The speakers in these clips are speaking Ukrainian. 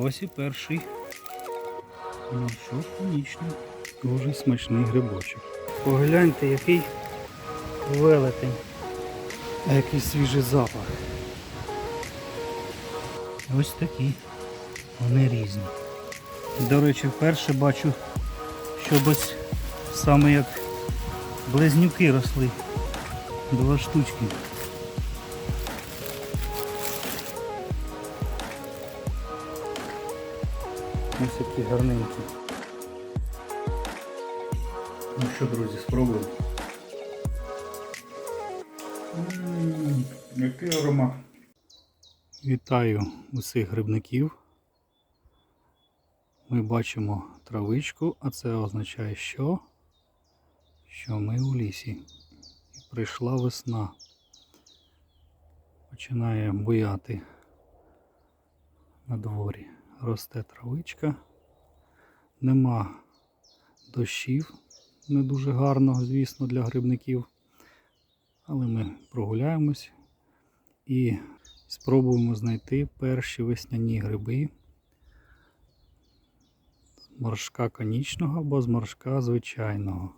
Ось і перший. Ну що, конічний. Дуже смачний грибочок. Погляньте, який велетень. А який свіжий запах. Ось такі. Вони різні. До речі, вперше бачу, щоб ось саме як близнюки росли. Два штучки. Ось які гарненькі. Ну що, друзі, спробуємо. М, Який аромат. Вітаю усіх грибників. Ми бачимо травичку, а це означає що? Що ми у лісі. І прийшла весна. Починає буяти на дворі. Росте травичка. Нема дощів. Не дуже гарно, звісно, для грибників. Але ми прогуляємось і спробуємо знайти перші весняні гриби з моршка конічного або з моршка звичайного.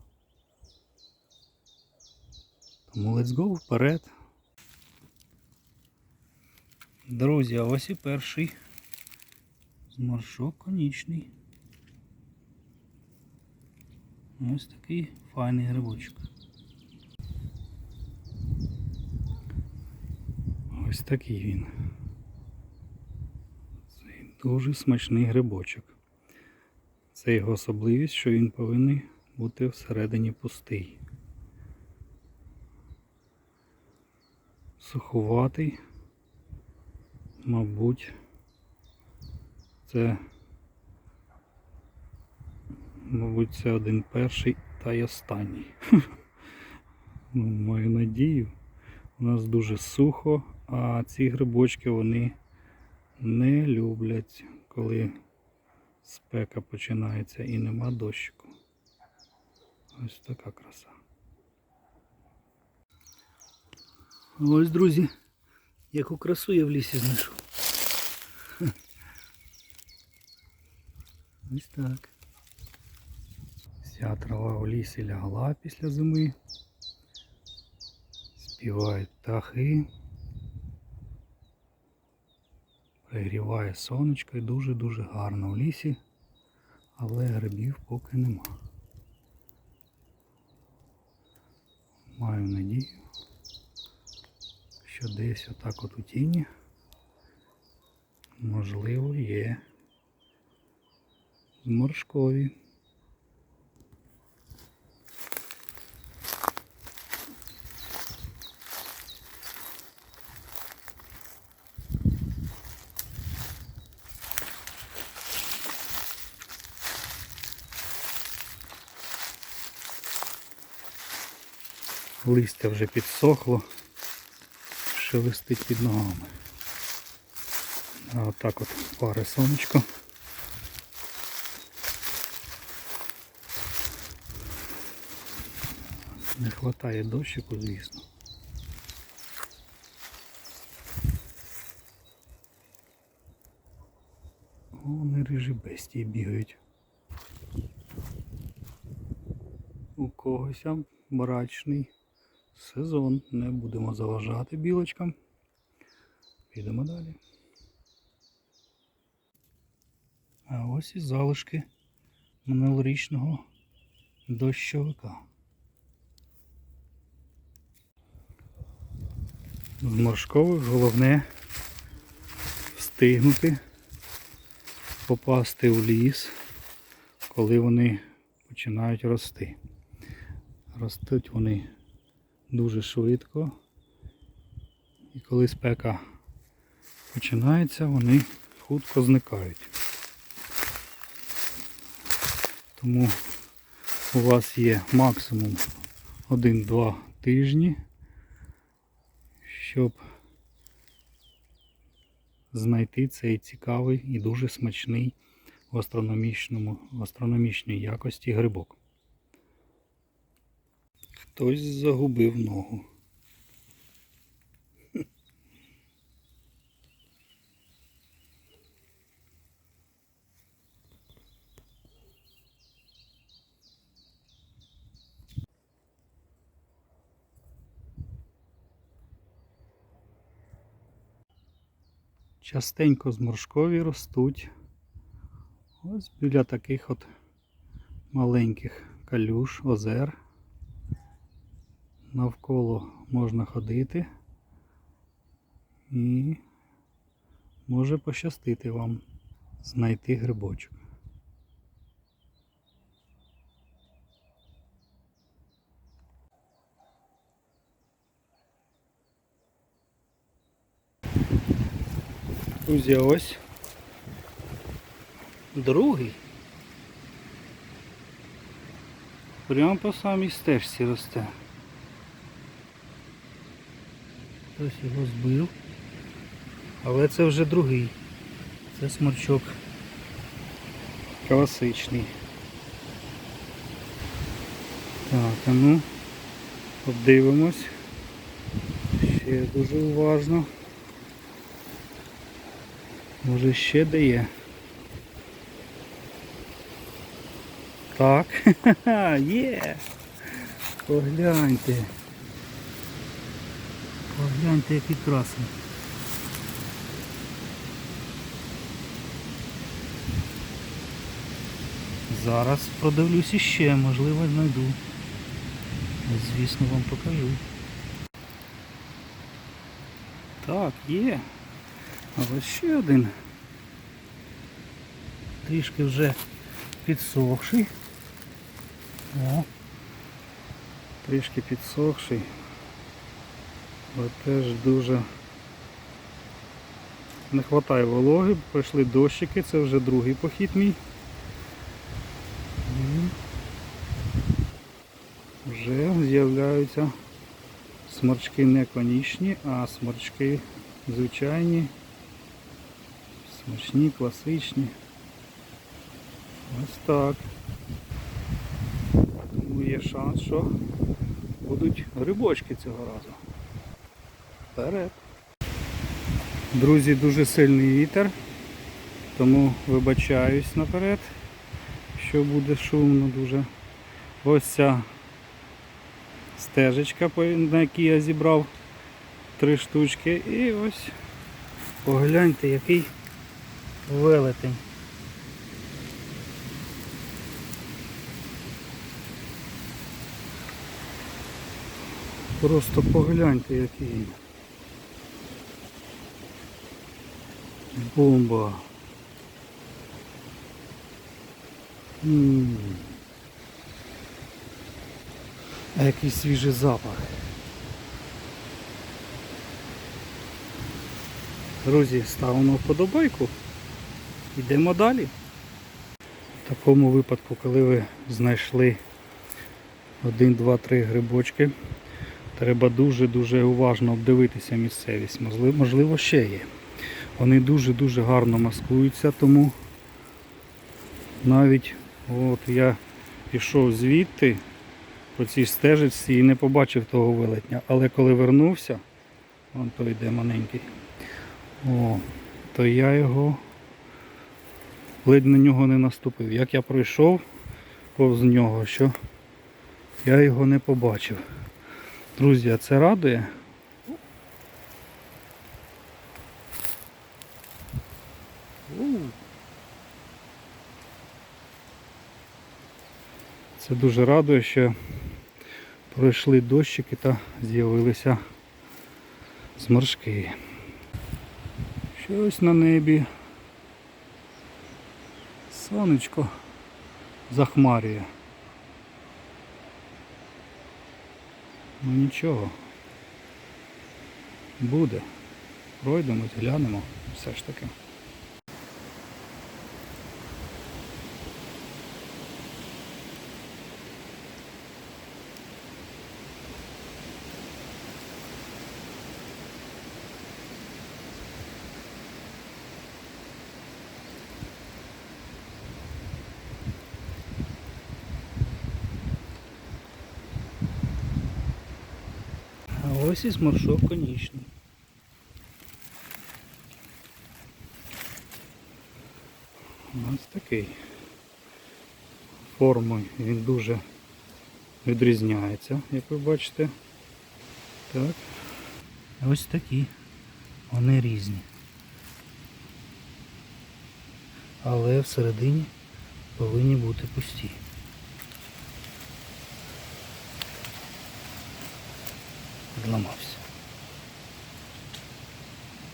Тому let's go вперед. Друзі, а ось і перший зморшок конічний. Ось такий файний грибочок. Ось такий він. Це дуже смачний грибочок. Це його особливість, що він повинен бути всередині пустий. Суховатий, мабуть, це, мабуть, це один перший та й останній. Ну, маю надію. У нас дуже сухо, а ці грибочки вони не люблять, коли спека починається і нема дощику. Ось така краса. Ось, друзі, яку красу я в лісі знайшов. Ось так. Вся трава у лісі лягла після зими. Співають птахи. Пригріває сонечко і дуже-дуже гарно в лісі, але грибів поки нема. Маю надію, що десь отак от у тіні можливо є зморшкові. Листя вже підсохло, шелестить під ногами. А отак от пари сонечко. Не вистачає дощику, звісно. Вони рижі бестії бігають. У когось мрачний сезон. Не будемо заважати білочкам. Підемо далі. А ось і залишки минулорічного дощовика. З моршкових головне встигнути попасти в ліс, коли вони починають рости. Ростуть вони дуже швидко. І коли спека починається, вони хутко зникають. Тому у вас є максимум 1-2 тижні, щоб знайти цей цікавий і дуже смачний в астрономічному, в астрономічній якості грибок. Хтось загубив ногу. Частенько зморшкові ростуть. Ось біля таких от маленьких калюш, озер. Навколо можна ходити і може пощастити вам знайти грибочок. Друзі, ось другий. Прямо по самій стежці росте. Хтось його збив. Але це вже другий. Це сморчок класичний. Так, а ну, подивимось. Ще дуже уважно. Може ще де є. Так, ха-ха, є. Погляньте. Погляньте, який красний. Зараз продивлюсь іще, можливо знайду. Звісно, вам покажу. Так, є. А ось ще один. Трішки вже підсохший. О, трішки підсохший. Але теж дуже не вистачає вологи, пройшли дощики, це вже другий похід мій. І Вже з'являються сморчки не конічні, а сморчки звичайні, смачні, класичні. Ось так. Тому є шанс, що будуть грибочки цього разу. Вперед. Друзі, дуже сильний вітер, тому вибачаюсь наперед, що буде шумно дуже. Ось ця стежечка, на якій я зібрав три штучки. І ось погляньте, який велетень. Просто погляньте, який. Бомба. М. А який свіжий запах. Друзі, ставимо вподобайку. Йдемо далі. В такому випадку, коли ви знайшли один, два, три грибочки, треба дуже-дуже уважно обдивитися місцевість. Можливо ще є. Вони дуже-дуже гарно маскуються, тому навіть от я пішов звідти по цій стежечці і не побачив того велетня. Але коли вернувся, вон той йде маленький, о, то я його ледь на нього не наступив. Як я пройшов повз нього, що я його не побачив. Друзі, це радує. Це дуже радує, що пройшли дощики та з'явилися зморшки. Щось на небі. Сонечко захмарює. Ну нічого. Буде. Пройдемось, глянемо все ж таки. Ось і зморшок конічний. Ось такий. Формою він дуже відрізняється, як ви бачите. Так. Ось такі. Вони різні. але всередині повинні бути пусті. Зламався.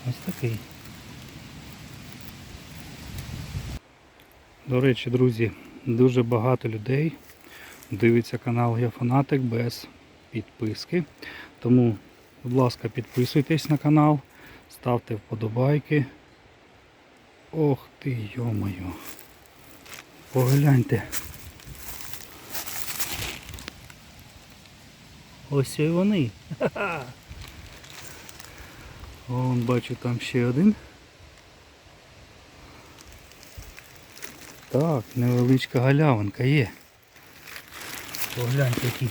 Ось такий. До речі, друзі, дуже багато людей дивиться канал Я без підписки. Тому, будь ласка, підписуйтесь на канал, ставте вподобайки. Ох ти, йо-моє. Погляньте. Ось і вони. Вон бачу там ще один. Так, невеличка галявинка є. Погляньте, які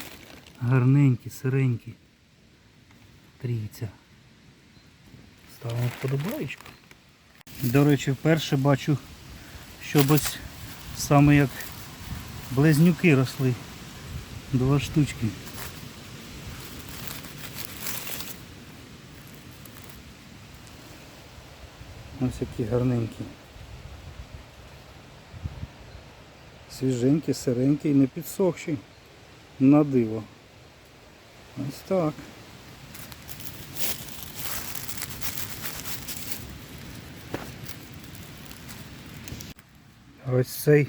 гарненькі, сиренькі. Трійця. Ставимо вподобаєчку. До речі, вперше бачу, щоб ось саме як близнюки росли. Два штучки. Ось які гарненькі. Свіженькі, сиренькі і не підсохші. На диво. Ось так. Ось цей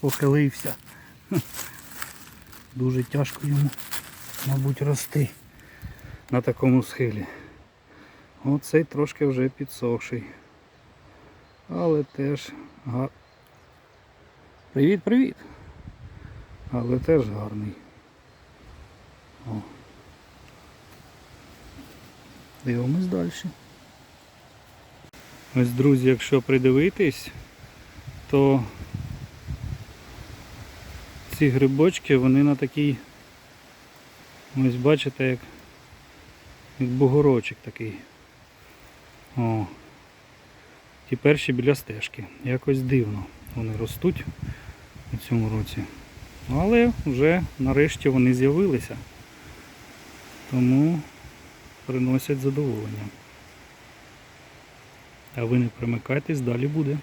похилився. Дуже тяжко йому, мабуть, рости на такому схилі. Оцей трошки вже підсохший. Але теж гар... Привіт, привіт! Але теж гарний. О. Дивимось далі. Ось, друзі, якщо придивитись, то ці грибочки, вони на такій, ось бачите, як, як бугорочок такий. О. Ті перші біля стежки. Якось дивно вони ростуть у цьому році. Але вже нарешті вони з'явилися. Тому приносять задоволення. А ви не примикайтесь, далі буде.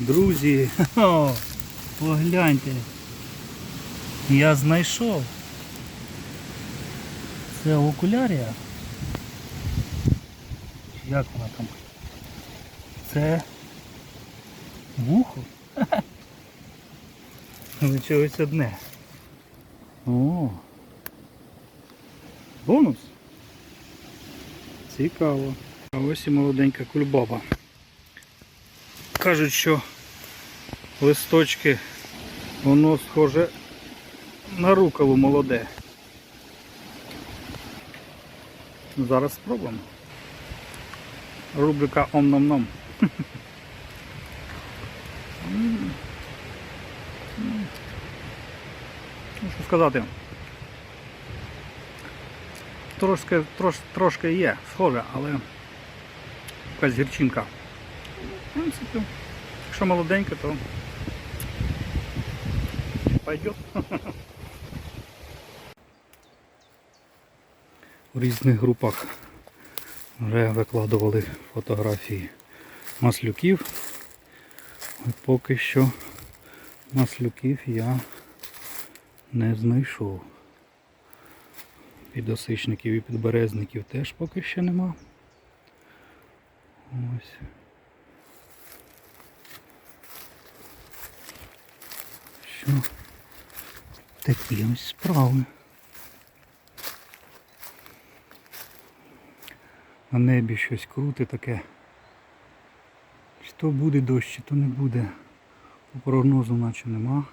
Друзі, о, погляньте. Я знайшов. Це окулярія. Як вона там? Це вухо? Лишилось одне. О. Бонус. Цікаво. А ось і молоденька кульбаба. Кажуть, що листочки воно схоже на рукаву молоде. Зараз спробуємо. Рубрика ом-ном-ном. Ну, що сказати. Трошки, трош, трошки є, схоже, але якась гірчинка. В принципі, якщо молоденьке, то пойдет. В різних групах вже викладували фотографії маслюків. І поки що маслюків я не знайшов. Підосичників і підберезників теж поки що нема. Ось. Що такі ось справи. На небі щось круте таке. Чи то буде дощ, чи то не буде. По прогнозу наче нема.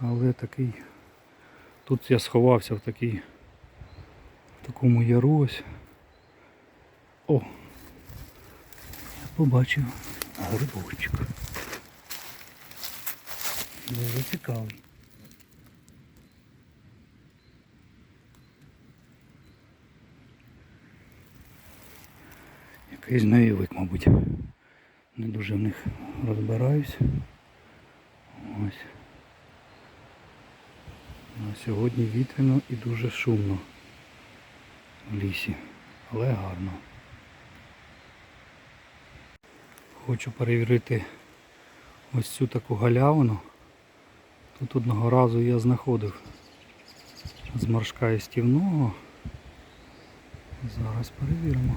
Але такий. Тут я сховався в такий в такому яру ось. О! Я побачив грибочок. Дуже цікавий. Якийсь гноєвик, мабуть. Не дуже в них розбираюсь. Ось. А сьогодні вітряно і дуже шумно в лісі, але гарно. Хочу перевірити ось цю таку галявину. Тут одного разу я знаходив зморшка і стівного. Зараз перевіримо.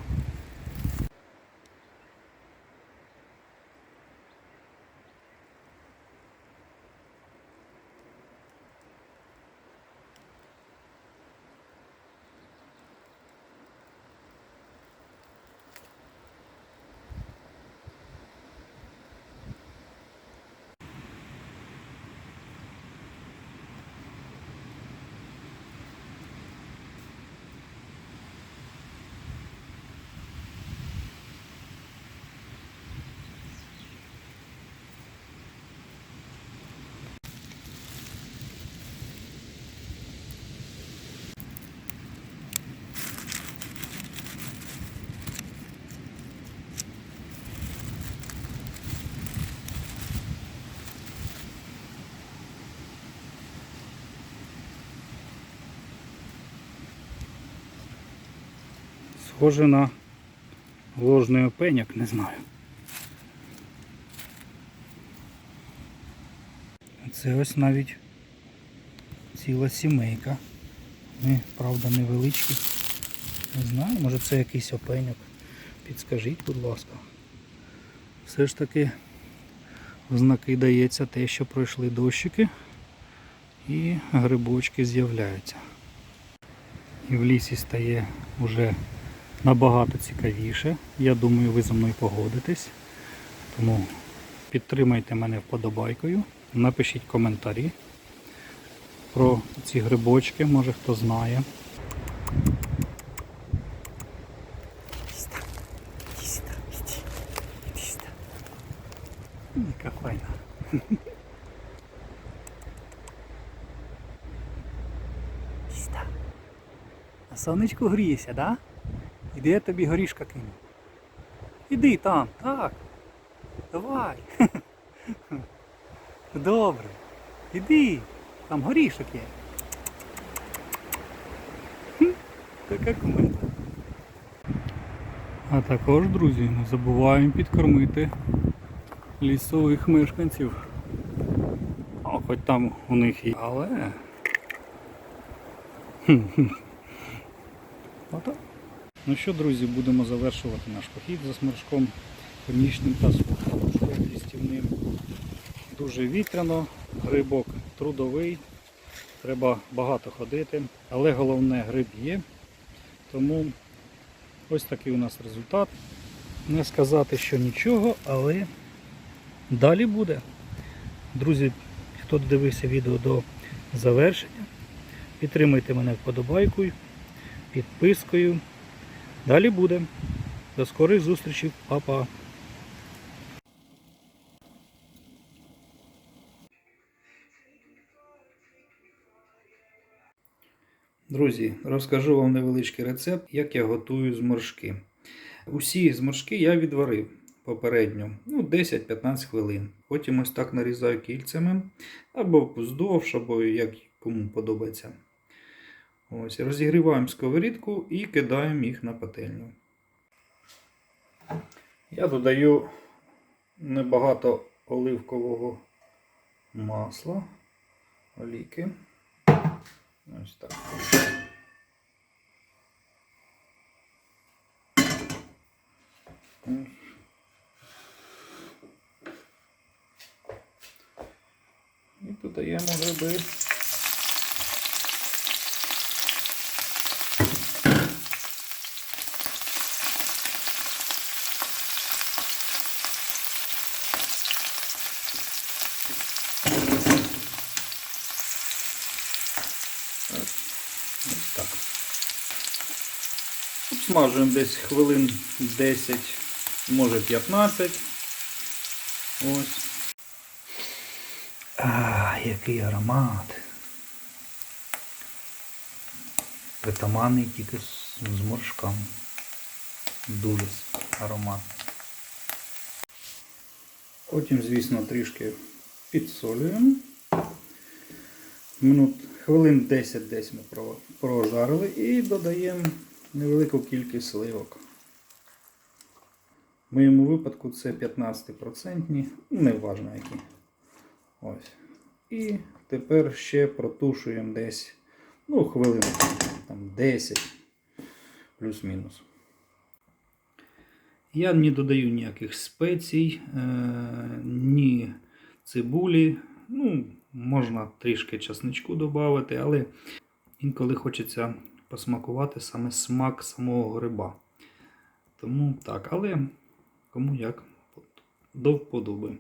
Схоже на ложний опеняк, не знаю. Це ось навіть ціла сімейка. Ми, правда, невеличкі. Не знаю, може це якийсь опеньок. Підскажіть, будь ласка. Все ж таки в знаки дається те, що пройшли дощики і грибочки з'являються. І в лісі стає вже набагато цікавіше. Я думаю, ви зі мною погодитесь. Тому підтримайте мене вподобайкою, напишіть коментарі про ці грибочки, може хто знає. Яка файна. На сонечку грієшся, да? Іди я тобі горішка кину. Іди там, так. Давай. Добре. Іди. Там горішок є. Така кумедна. А також, друзі, не забуваємо підкормити лісових мешканців. А хоч там у них і. Але. Отак. Ну що, друзі, будемо завершувати наш похід за сморшком хімічним та лістівним. Дуже вітряно, грибок трудовий, треба багато ходити, але головне гриб є. Тому ось такий у нас результат. Не сказати, що нічого, але далі буде. Друзі, хто дивився відео до завершення, підтримуйте мене вподобайкою, підпискою. Далі буде. До скорих зустрічей, Па-па. Друзі, розкажу вам невеличкий рецепт, як я готую зморшки. Усі зморшки я відварив попередньо ну, 10-15 хвилин. Потім ось так нарізаю кільцями, або вздовж, або як кому подобається. Ось, розігріваємо сковорідку і кидаємо їх на пательню. Я додаю небагато оливкового масла, олійки. Ось так. І додаємо гриби. Ось так. Обсмажуємо десь хвилин 10, може 15. Ось. А, який аромат. Притаманний тільки з, з моршками. Дуже ароматний. Потім, звісно, трішки підсолюємо. Минут хвилин 10 десь ми прожарили і додаємо невелику кількість сливок. В моєму випадку це 15%, ну, не важно які. Ось. І тепер ще протушуємо десь ну, хвилин там, 10 плюс-мінус. Я не додаю ніяких спецій, е, ні цибулі. Ну, можна трішки часничку додати, але інколи хочеться посмакувати саме смак самого гриба. Тому так, але кому як до вподоби.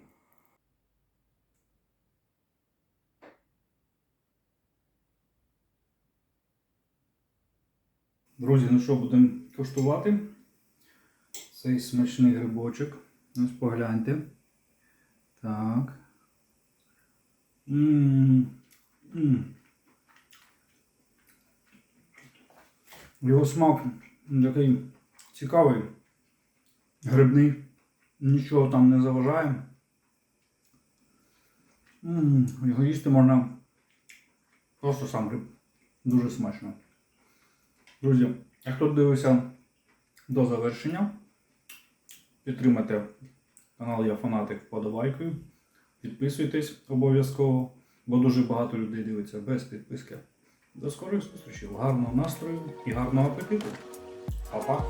Друзі, ну що, будемо куштувати цей смачний грибочок. Ось погляньте. Так. М, Його смак такий цікавий, грибний, нічого там не заважає. Його їсти можна просто сам гриб. Дуже смачно. Друзі, а хто дивився до завершення, підтримайте канал Я Фанатик вподобайкою. Підписуйтесь обов'язково, бо дуже багато людей дивиться без підписки. До скорих зустрічей, гарного настрою і гарного апетиту. Па-па!